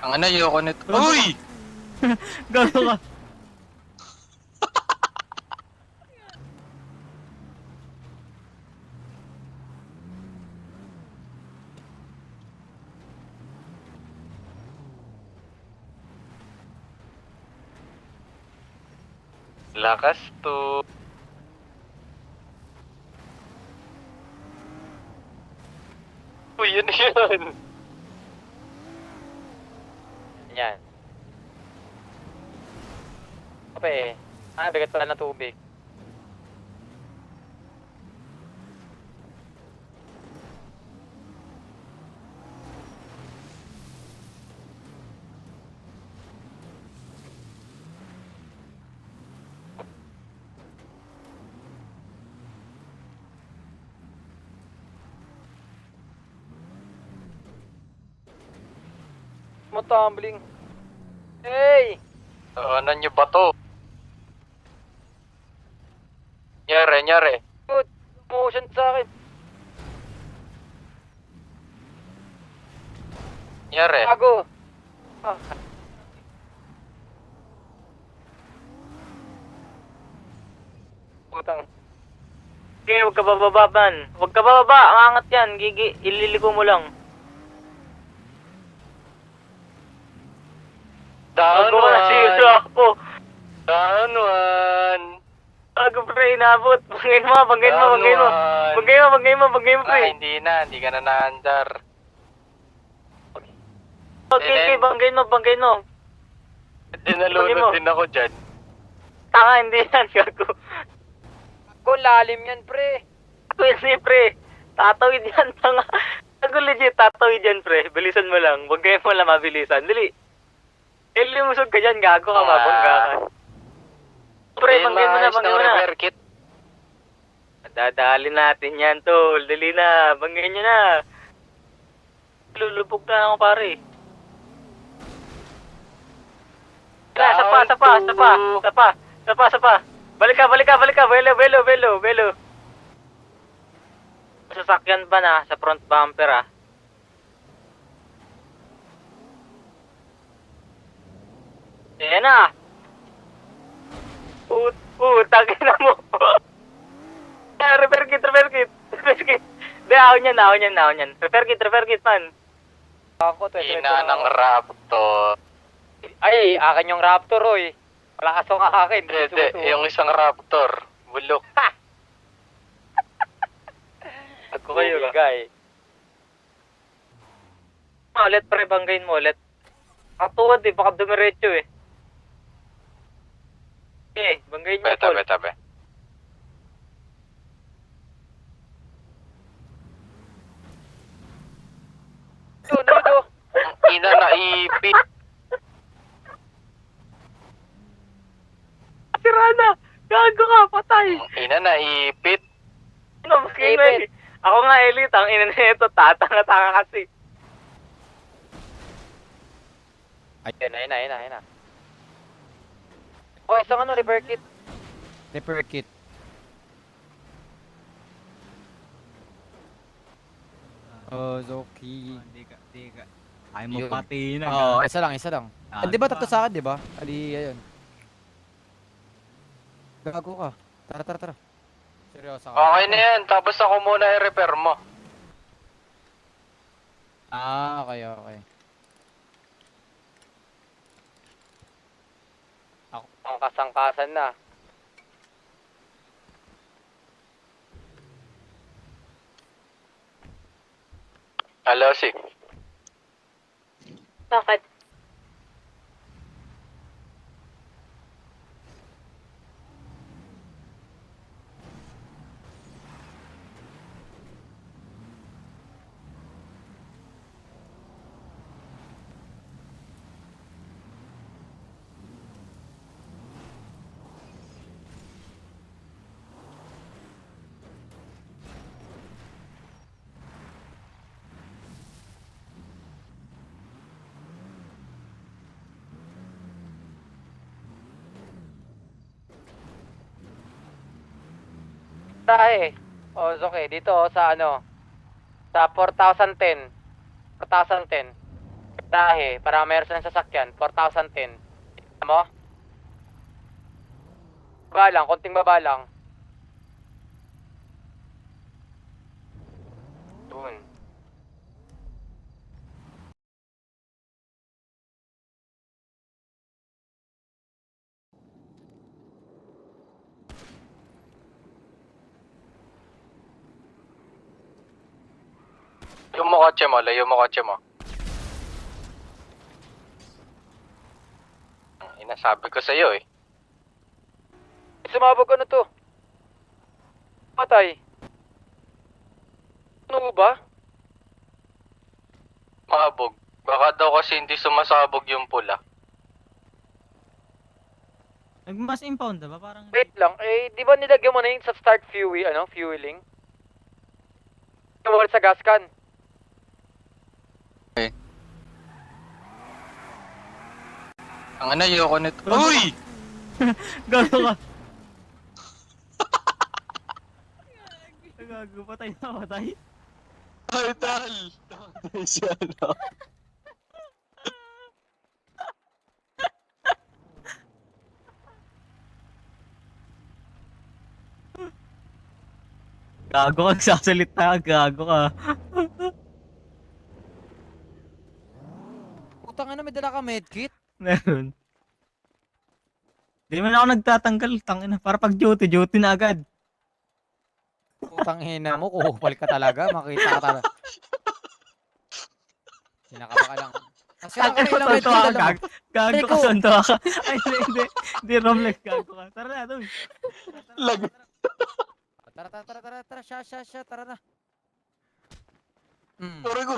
Ang ano, ayoko nito. Uy! Gago ka. Lakas to. Uy, yun yun. Kape. Ah, bigat pala ng tubig. Tumbling. Hey! Ano nyo ba to? Nyari, nyari. Good. Motion sa akin. Nyari. Bago. Ah. Putang. Sige, huwag ka bababa, man. Huwag ka bababa. Ang angat yan. Gigi, ililiko mo lang. Down Bago ka na siyo ako. Down one. Bago pre, inabot. Banggain mo, banggain mo, banggain mo. Banggain mo, banggain mo, banggain mo, Ah, pre. hindi na. Hindi ka na naandar. Okay, okay, banggain mo, banggain mo. Banggain mo. Dinalunod din ako dyan. Tanga, hindi yan, gago. Ko lalim yan, pre. Ako hindi, pre. Tatawid yan, tanga. Ako legit, tatawid yan, pre. Bilisan mo lang. Huwag kayo mo lang mabilisan. Dali. Eh, lumusog ka dyan, gago ka, Ah. mabangga ka. Pre, banggay mo na, banggay ng mo na. repair kit. Dadalhin natin yan, tol. Dali na. Banggay nyo na. Lulubog na ako, pare. Tara, sapa, sapa, sapa, sapa, sapa, sapa. Balik ka, balik ka, balik ka. Belo, belo, belo, belo. Sasakyan pa na sa front bumper, ah. Ayan na. Put, putang ina mo. Ah, repair kit, repair kit. Repair kit. Di, ahon yan, ahon yan, ahon yan. Repair kit, repair kit, man. Ako, 20 Ina ng raptor. Ay, akin yung Raptor, oy. Wala kasong akin. Hindi, hindi. Yung isang raptor. Bulok. Ako kayo, guy. Ulit, pre, banggain mo ulit. Katuwad eh, baka dumiretso. Eh, banggain mo, Beta, tol. beta, be. Dudo, dudo. Ina na ipit. Sira na! Gago ka, patay! Ina na ipit. Ano, maski na David. eh. Ako nga, elite, ang ina nito, tatanga-tanga kasi. Ayun, ayun, ayun, ayun. ayun. Oh, isang ano, repair kit. Repair kit. Oh, Zoki. Hindi ka, hindi ka. Ay mo Yun. pati na. Oo, isa lang, isa lang. Ah, Ah, di ba tatlo sa akin, di ba? Ali, ayun. Gago ka. Tara, tara, tara. Seryoso ka. Okay na yan. Tapos ako muna i-repair mo. Ah, okay, okay. Ang kasangkasan na. Hello, si. Bakit? Tahe. Oh, it's okay. Dito, oh, sa ano, sa 4,010. 4,010. Tahe, para meron silang sasakyan, 4,010. Ano mo? Baba lang, konting baba lang. Doon. Yung mo kotse mo, layo mo kotse mo. Ang Inasabi ko sa'yo eh. Sumabog ano to? Patay. Ano ba? Maabog. Baka daw kasi hindi sumasabog yung pula. Nag-mass impound ba? Parang... Wait lang, eh, di ba nilagyan mo na yun sa start fuel, ano, fueling? Tumawal sa gas can. Ang ano, ayoko nito. Uy! Gago ka! Gago, patay na, patay. Ay, tal! siya, no? Gago ka, sasalita, gago ka. Putang ina, may dala ka medkit. Meron. Di man ako nagtatanggal, tangina. Para pag duty, duty na agad. Putang ina mo, kuhupal ka talaga. Makita ka talaga. Sinakaba ka lang. Kasi Ang ang ilang medkit, tuwa ka, gag. Gago ka, santuwa ka. Ay, hindi, hindi. Hindi, Romlex, gago ka. Tara na, doon. Lag. Tara, tara, tara, tara, tara, siya, siya, siya, tara na. Hmm. Puro ko.